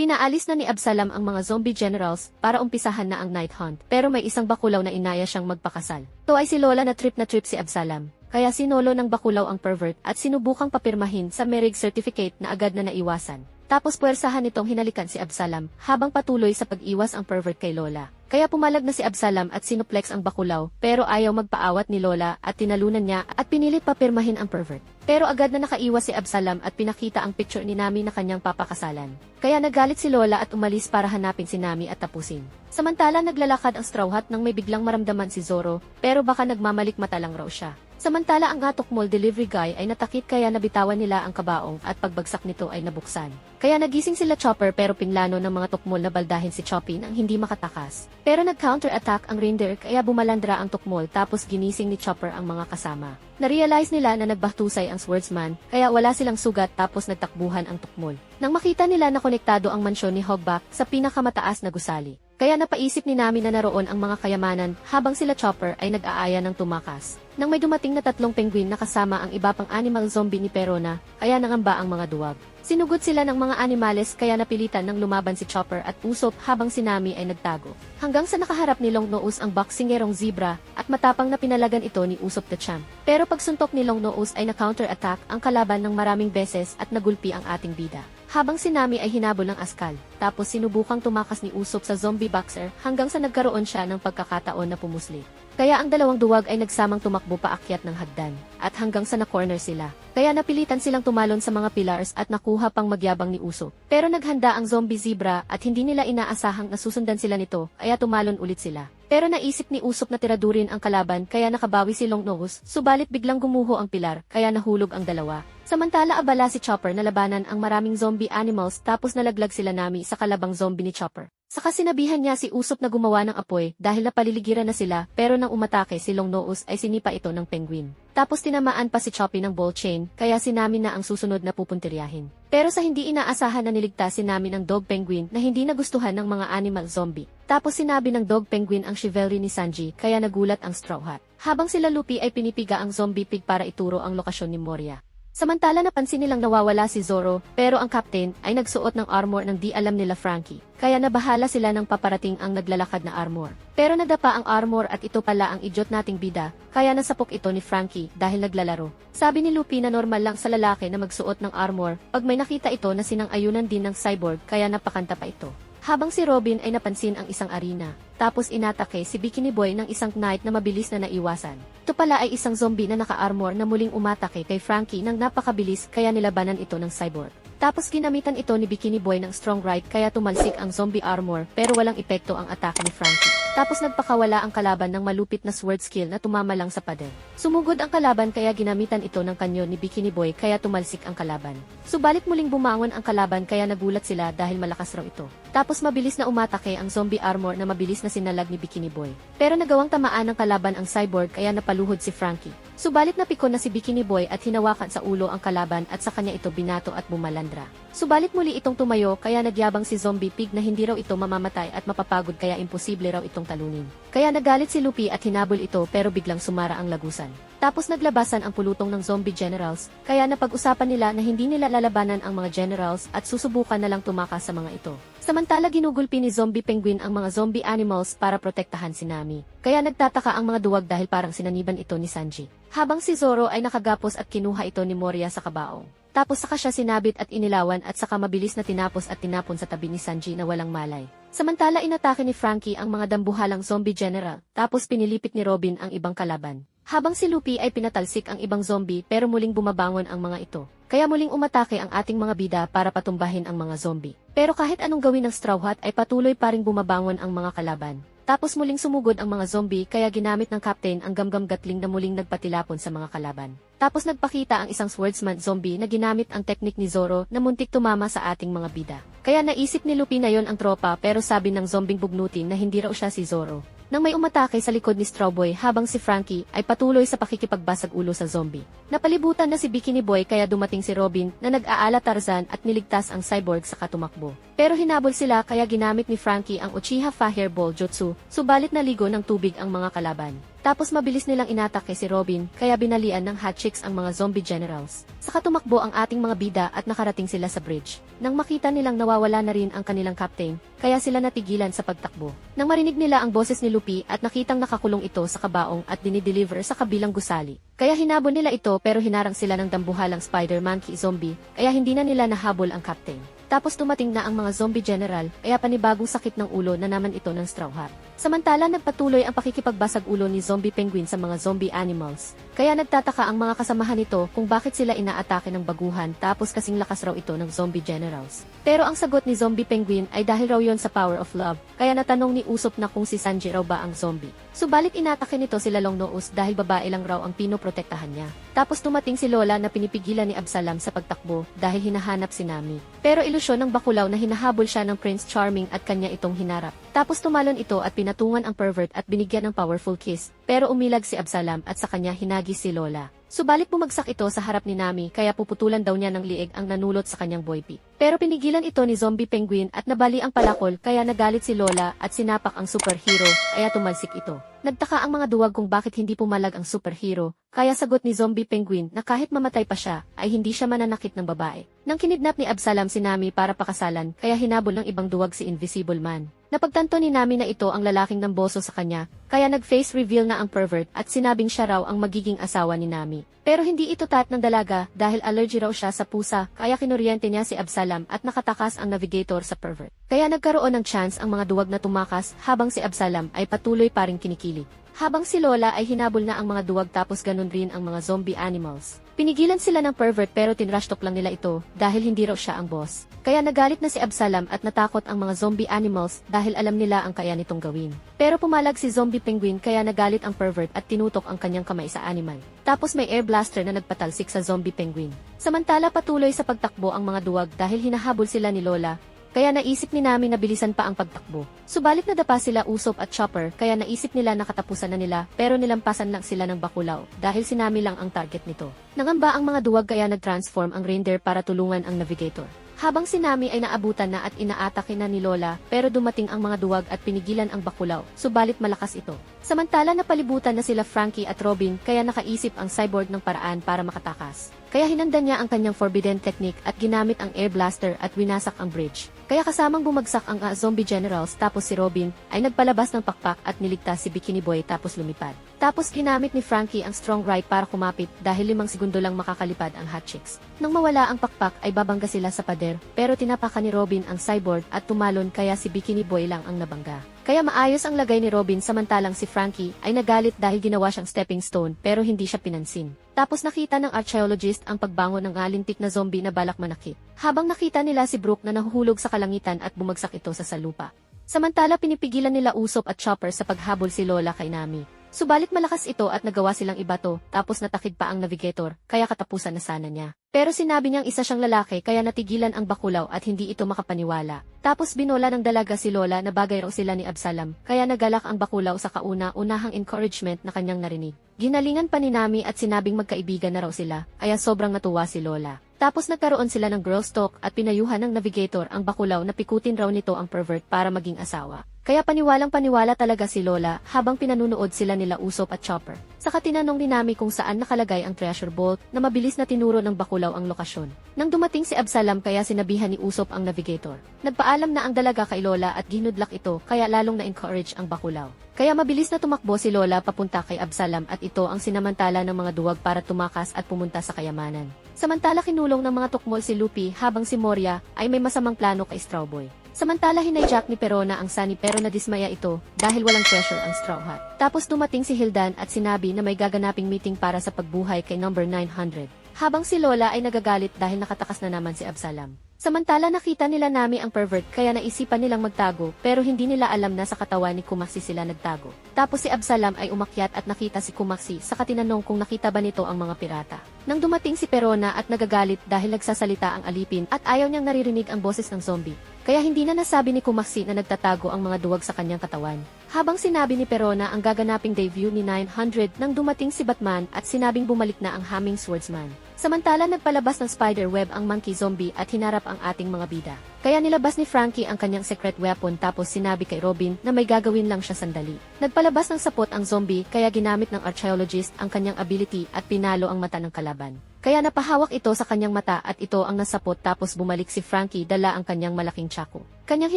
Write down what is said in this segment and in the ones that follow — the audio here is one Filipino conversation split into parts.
Pinaalis na ni Absalam ang mga zombie generals para umpisahan na ang night hunt. Pero may isang bakulaw na inaya siyang magpakasal. To ay si Lola na trip na trip si Absalam. Kaya sinolo ng bakulaw ang pervert at sinubukang papirmahin sa marriage certificate na agad na naiwasan. Tapos puwersahan nitong hinalikan si Absalam habang patuloy sa pag-iwas ang pervert kay Lola. Kaya pumalag na si Absalam at sinuplex ang bakulaw pero ayaw magpaawat ni Lola at tinalunan niya at pinilit papirmahin ang pervert. Pero agad na nakaiwas si Absalam at pinakita ang picture ni Nami na kanyang papakasalan. Kaya nagalit si Lola at umalis para hanapin si Nami at tapusin. Samantala naglalakad ang Straw Hat nang may biglang maramdaman si Zoro pero baka nagmamalik mata lang raw siya. Samantala ang Atok Mall delivery guy ay natakit kaya nabitawan nila ang kabaong at pagbagsak nito ay nabuksan. Kaya nagising sila Chopper pero pinlano ng mga Tokmol na baldahin si Choppy nang hindi makatakas. Pero nag-counter-attack ang Reindeer kaya bumalandra ang Tokmol tapos ginising ni Chopper ang mga kasama. Narealize nila na nagbahtusay ang Swordsman kaya wala silang sugat tapos nagtakbuhan ang Tokmol. Nang makita nila na konektado ang mansyon ni Hogback sa pinakamataas na gusali. Kaya napaisip ni Nami na naroon ang mga kayamanan habang sila Chopper ay nag-aaya ng tumakas. Nang may dumating na tatlong penguin na kasama ang iba pang animal zombie ni Perona, kaya nangamba ang mga duwag. Sinugod sila ng mga animales kaya napilitan ng lumaban si Chopper at Usop habang si Nami ay nagtago. Hanggang sa nakaharap ni Long Nose ang boksingerong zebra at matapang na pinalagan ito ni Usop the Champ. Pero pagsuntok ni Long Nose ay na-counter-attack ang kalaban ng maraming beses at nagulpi ang ating bida. Habang si Nami ay hinabol ng askal, tapos sinubukang tumakas ni Usop sa zombie boxer hanggang sa nagkaroon siya ng pagkakataon na pumusli. Kaya ang dalawang duwag ay nagsamang tumakbo paakyat ng hagdan, at hanggang sa na-corner sila. Kaya napilitan silang tumalon sa mga pillars at nakuha pang magyabang ni Usop. Pero naghanda ang zombie zebra at hindi nila inaasahang nasusundan sila nito, kaya tumalon ulit sila. Pero naisip ni Usop na tiradurin ang kalaban kaya nakabawi si Longnose, subalit biglang gumuho ang pilar, kaya nahulog ang dalawa. Samantala abala si Chopper na labanan ang maraming zombie animals tapos nalaglag sila nami sa kalabang zombie ni Chopper. Saka sinabihan niya si Usop na gumawa ng apoy dahil napaliligiran na sila pero nang umatake si Longnose ay sinipa ito ng penguin. Tapos tinamaan pa si Choppy ng ball chain kaya si Nami na ang susunod na pupuntiryahin. Pero sa hindi inaasahan na niligtas si Nami ng dog penguin na hindi nagustuhan ng mga animal zombie. Tapos sinabi ng dog penguin ang chivalry ni Sanji kaya nagulat ang Straw Hat. Habang sila Luffy ay pinipiga ang zombie pig para ituro ang lokasyon ni Moria. Samantala napansin nilang nawawala si Zoro, pero ang captain ay nagsuot ng armor ng di alam nila Frankie. Kaya nabahala sila ng paparating ang naglalakad na armor. Pero nadapa ang armor at ito pala ang idiot nating bida, kaya nasapok ito ni Frankie dahil naglalaro. Sabi ni Luffy na normal lang sa lalaki na magsuot ng armor, pag may nakita ito na sinang-ayunan din ng cyborg kaya napakanta pa ito. Habang si Robin ay napansin ang isang arena, tapos inatake si Bikini Boy ng isang knight na mabilis na naiwasan. Ito pala ay isang zombie na naka-armor na muling umatake kay Frankie nang napakabilis kaya nilabanan ito ng cyborg. Tapos ginamitan ito ni Bikini Boy ng strong right kaya tumalsik ang zombie armor pero walang epekto ang atake ni Frankie. Tapos nagpakawala ang kalaban ng malupit na sword skill na tumama lang sa pader. Sumugod ang kalaban kaya ginamitan ito ng kanyon ni Bikini Boy kaya tumalsik ang kalaban. Subalit muling bumangon ang kalaban kaya nagulat sila dahil malakas raw ito. Tapos mabilis na umatake ang zombie armor na mabilis na sinalag ni Bikini Boy. Pero nagawang tamaan ng kalaban ang cyborg kaya napaluhod si Frankie. Subalit napikon na si Bikini Boy at hinawakan sa ulo ang kalaban at sa kanya ito binato at bumalandra. Subalit muli itong tumayo kaya nagyabang si Zombie Pig na hindi raw ito mamamatay at mapapagod kaya imposible raw itong talunin. Kaya nagalit si Luffy at hinabol ito pero biglang sumara ang lagusan. Tapos naglabasan ang pulutong ng zombie generals, kaya napag-usapan nila na hindi nila lalabanan ang mga generals at susubukan na lang tumakas sa mga ito. Samantala ginugulpi ni Zombie Penguin ang mga zombie animals para protektahan si Nami. Kaya nagtataka ang mga duwag dahil parang sinaniban ito ni Sanji. Habang si Zoro ay nakagapos at kinuha ito ni Moria sa kabaong. Tapos saka siya sinabit at inilawan at saka mabilis na tinapos at tinapon sa tabi ni Sanji na walang malay. Samantala inatake ni Frankie ang mga dambuhalang zombie general, tapos pinilipit ni Robin ang ibang kalaban. Habang si Luffy ay pinatalsik ang ibang zombie pero muling bumabangon ang mga ito. Kaya muling umatake ang ating mga bida para patumbahin ang mga zombie. Pero kahit anong gawin ng Straw Hat ay patuloy pa ring bumabangon ang mga kalaban. Tapos muling sumugod ang mga zombie kaya ginamit ng captain ang gamgam gatling na muling nagpatilapon sa mga kalaban. Tapos nagpakita ang isang swordsman zombie na ginamit ang teknik ni Zoro na muntik tumama sa ating mga bida. Kaya naisip ni Luffy na yon ang tropa pero sabi ng zombing bugnutin na hindi raw siya si Zoro. Nang may umatake sa likod ni Strawboy habang si Frankie ay patuloy sa pakikipagbasag ulo sa zombie. Napalibutan na si Bikini Boy kaya dumating si Robin na nag-aala Tarzan at niligtas ang cyborg sa katumakbo. Pero hinabol sila kaya ginamit ni Frankie ang Uchiha Fire Ball Jutsu, subalit naligo ng tubig ang mga kalaban. Tapos mabilis nilang inatake si Robin, kaya binalian ng hot chicks ang mga zombie generals. Saka tumakbo ang ating mga bida at nakarating sila sa bridge. Nang makita nilang nawawala na rin ang kanilang captain, kaya sila natigilan sa pagtakbo. Nang marinig nila ang boses ni Lupi at nakitang nakakulong ito sa kabaong at dinideliver sa kabilang gusali. Kaya hinabol nila ito pero hinarang sila ng dambuhalang spider monkey zombie, kaya hindi na nila nahabol ang captain. Tapos tumating na ang mga zombie general, kaya panibagong sakit ng ulo na naman ito ng Straw Hat. Samantala nagpatuloy ang pakikipagbasag ulo ni zombie penguin sa mga zombie animals. Kaya nagtataka ang mga kasamahan nito kung bakit sila inaatake ng baguhan tapos kasing lakas raw ito ng zombie generals. Pero ang sagot ni zombie penguin ay dahil raw yon sa power of love, kaya natanong ni Usop na kung si Sanji raw ba ang zombie. Subalit inatake nito sila Long Nose dahil babae lang raw ang pinoprotektahan niya. Tapos tumating si Lola na pinipigilan ni Absalam sa pagtakbo dahil hinahanap si Nami. Pero ilusyon ng bakulaw na hinahabol siya ng Prince Charming at kanya itong hinarap. Tapos tumalon ito at pinatungan ang pervert at binigyan ng powerful kiss. Pero umilag si Absalam at sa kanya hinagis si Lola. Subalit bumagsak ito sa harap ni Nami kaya puputulan daw niya ng liig ang nanulot sa kanyang boypi. Pero pinigilan ito ni Zombie Penguin at nabali ang palakol kaya nagalit si Lola at sinapak ang superhero kaya tumalsik ito. Nagtaka ang mga duwag kung bakit hindi pumalag ang superhero, kaya sagot ni Zombie Penguin na kahit mamatay pa siya, ay hindi siya mananakit ng babae. Nang kinidnap ni Absalam si Nami para pakasalan, kaya hinabol ng ibang duwag si Invisible Man. Napagtanto ni Nami na ito ang lalaking namboso sa kanya, kaya nag-face reveal na ang pervert at sinabing siya raw ang magiging asawa ni Nami. Pero hindi ito tat ng dalaga dahil allergy raw siya sa pusa, kaya kinuryente niya si Absalam at nakatakas ang navigator sa pervert. Kaya nagkaroon ng chance ang mga duwag na tumakas habang si Absalam ay patuloy pa ring kinikilig. Habang si Lola ay hinabol na ang mga duwag tapos ganun rin ang mga zombie animals. Pinigilan sila ng pervert pero tinrashtok lang nila ito dahil hindi raw siya ang boss. Kaya nagalit na si Absalam at natakot ang mga zombie animals dahil alam nila ang kaya nitong gawin. Pero pumalag si zombie penguin kaya nagalit ang pervert at tinutok ang kanyang kamay sa animal. Tapos may air blaster na nagpatalsik sa zombie penguin. Samantala patuloy sa pagtakbo ang mga duwag dahil hinahabol sila ni Lola kaya naisip ni Nami na bilisan pa ang pagtakbo. Subalit nadapa sila Usop at Chopper kaya naisip nila nakatapusan na nila pero nilampasan lang sila ng bakulaw dahil si Nami lang ang target nito. Nangamba ang mga duwag kaya nag-transform ang reindeer para tulungan ang navigator. Habang si Nami ay naabutan na at inaatake na ni Lola pero dumating ang mga duwag at pinigilan ang bakulaw, subalit malakas ito. Samantala napalibutan na sila Frankie at Robin kaya nakaisip ang cyborg ng paraan para makatakas. Kaya hinanda niya ang kanyang forbidden technique at ginamit ang air blaster at winasak ang bridge. Kaya kasamang bumagsak ang ah, zombie generals tapos si Robin ay nagpalabas ng pakpak at niligtas si Bikini Boy tapos lumipad. Tapos ginamit ni Frankie ang strong right para kumapit dahil limang segundo lang makakalipad ang hot chicks. Nang mawala ang pakpak ay babangga sila sa pader pero tinapakan ni Robin ang cyborg at tumalon kaya si Bikini Boy lang ang nabangga. Kaya maayos ang lagay ni Robin samantalang si Frankie ay nagalit dahil ginawa siyang stepping stone pero hindi siya pinansin. Tapos nakita ng archaeologist ang pagbangon ng alintik na zombie na balak manakit. Habang nakita nila si Brooke na nahuhulog sa kalangitan at bumagsak ito sa salupa. Samantala pinipigilan nila Usop at Chopper sa paghabol si Lola kay Nami. Subalit malakas ito at nagawa silang ibato, tapos natakid pa ang navigator, kaya katapusan na sana niya. Pero sinabi niyang isa siyang lalaki kaya natigilan ang bakulaw at hindi ito makapaniwala. Tapos binola ng dalaga si Lola na bagay raw sila ni Absalam, kaya nagalak ang bakulaw sa kauna-unahang encouragement na kanyang narinig. Ginalingan pa ni Nami at sinabing magkaibigan na raw sila, kaya sobrang natuwa si Lola. Tapos nagkaroon sila ng girls talk at pinayuhan ng navigator ang bakulaw na pikutin raw nito ang pervert para maging asawa. Kaya paniwalang paniwala talaga si Lola habang pinanunood sila nila Usop at Chopper. Saka tinanong ni Nami kung saan nakalagay ang treasure vault na mabilis na tinuro ng bakulaw ang lokasyon. Nang dumating si Absalam kaya sinabihan ni Usop ang navigator. Nagpaalam na ang dalaga kay Lola at ginudlak ito kaya lalong na-encourage ang bakulaw. Kaya mabilis na tumakbo si Lola papunta kay Absalam at ito ang sinamantala ng mga duwag para tumakas at pumunta sa kayamanan. Samantala kinulong ng mga tukmol si Lupi habang si Moria ay may masamang plano kay Strawboy. Samantala hinayjack ni Perona ang Sunny pero nadismaya ito dahil walang pressure ang Straw Hat. Tapos dumating si Hildan at sinabi na may gaganaping meeting para sa pagbuhay kay number 900. Habang si Lola ay nagagalit dahil nakatakas na naman si Absalam. Samantala nakita nila Nami ang pervert kaya naisipan nilang magtago pero hindi nila alam na sa katawan ni Kumaksi sila nagtago. Tapos si Absalam ay umakyat at nakita si Kumaksi saka tinanong kung nakita ba nito ang mga pirata. Nang dumating si Perona at nagagalit dahil nagsasalita ang alipin at ayaw niyang naririnig ang boses ng zombie. Kaya hindi na nasabi ni Kumaksi na nagtatago ang mga duwag sa kanyang katawan. Habang sinabi ni Perona ang gaganaping debut ni 900 nang dumating si Batman at sinabing bumalik na ang Humming Swordsman. Samantala nagpalabas ng spider web ang monkey zombie at hinarap ang ating mga bida. Kaya nilabas ni Frankie ang kanyang secret weapon tapos sinabi kay Robin na may gagawin lang siya sandali. Nagpalabas ng sapot ang zombie kaya ginamit ng archaeologist ang kanyang ability at pinalo ang mata ng kalaban. Kaya napahawak ito sa kanyang mata at ito ang nasapot tapos bumalik si Frankie dala ang kanyang malaking tsako. Kanyang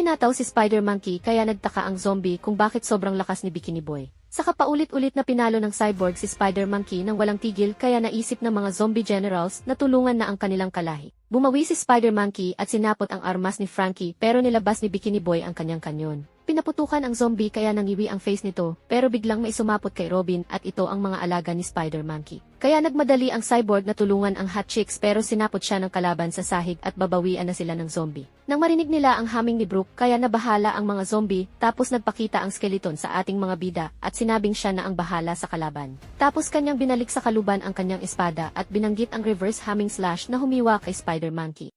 hinataw si Spider Monkey kaya nagtaka ang zombie kung bakit sobrang lakas ni Bikini Boy. Saka paulit-ulit na pinalo ng cyborg si Spider Monkey nang walang tigil kaya naisip ng mga zombie generals na tulungan na ang kanilang kalahi. Bumawi si Spider Monkey at sinapot ang armas ni Frankie pero nilabas ni Bikini Boy ang kanyang kanyon. Pinaputukan ang zombie kaya nangiwi ang face nito pero biglang may sumapot kay Robin at ito ang mga alaga ni Spider Monkey. Kaya nagmadali ang cyborg na tulungan ang hot chicks pero sinapot siya ng kalaban sa sahig at babawian na sila ng zombie. Nang marinig nila ang haming ni Brooke kaya nabahala ang mga zombie tapos nagpakita ang skeleton sa ating mga bida at sinabing siya na ang bahala sa kalaban. Tapos kanyang binalik sa kaluban ang kanyang espada at binanggit ang reverse haming slash na humiwa kay Spider Monkey.